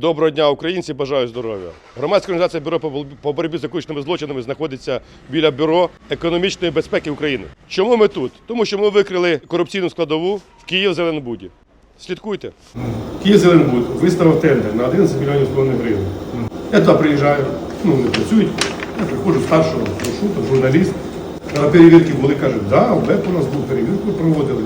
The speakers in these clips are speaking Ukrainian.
Доброго дня, українці! Бажаю здоров'я. Громадська організація Бюро по боротьбі з економічними злочинами знаходиться біля бюро економічної безпеки України. Чому ми тут? Тому що ми викрили корупційну складову в Київ Зеленбуді. Слідкуйте. Київ Зеленбуд виставив тендер на 11 мільйонів з половиною гривень. Я туди приїжджаю, ну вони працюють. Я приходжу старшого, там журналіст. На перевірки були, кажуть, да, у нас був перевірку проводили.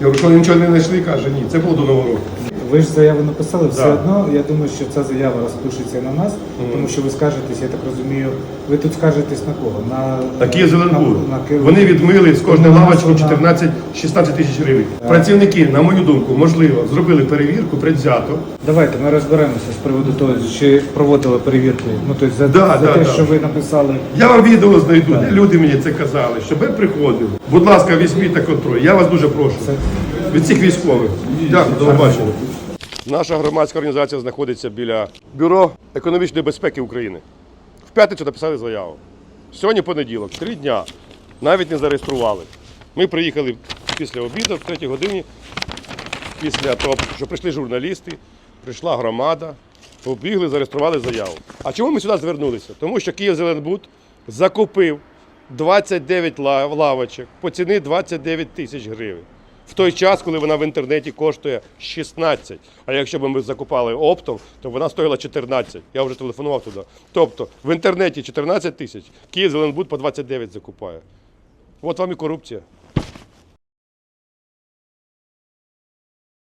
Я говорю, що нічого не знайшли, каже, ні, це було до Нового року. Ви ж заяву написали, все Да. одно. Я думаю, що ця заява розпишеться на нас, тому що ви скажетесь, я так розумію, ви тут скажетесь на кого? На На Київ Зеленбуд. на Київ- Вони відмили з кожної На лавочки нас 14-16 тисяч гривень. Працівники, на мою думку, можливо, зробили перевірку предвзято. Давайте ми розберемося з приводу того, чи проводили перевірки. Ну тобто за, Да, за да, те, да. що ви написали. Я вам відео знайду, де люди мені це казали, щоб ви приходили. Будь ласка, візьміть на контроль. Я вас дуже прошу. Це Від цих військових. Дякую, до побачення. Наша громадська організація знаходиться біля Бюро економічної безпеки України. В п'ятницю написали заяву. Сьогодні понеділок, три дня. Навіть не зареєстрували. Ми приїхали після обіду, в третій годині, після того, що прийшли журналісти, прийшла громада, побігли, зареєстрували заяву. А чому ми сюди звернулися? Тому що Київ Зеленбуд закупив 29 лавочок по ціні 29 тисяч гривень. В той час, коли вона в інтернеті коштує 16. А якщо б ми закупали оптом, то вона стоїла 14. Я вже телефонував туди. Тобто в інтернеті 14 тисяч, Київ Зеленбуд по 29 закупає. От вам і корупція.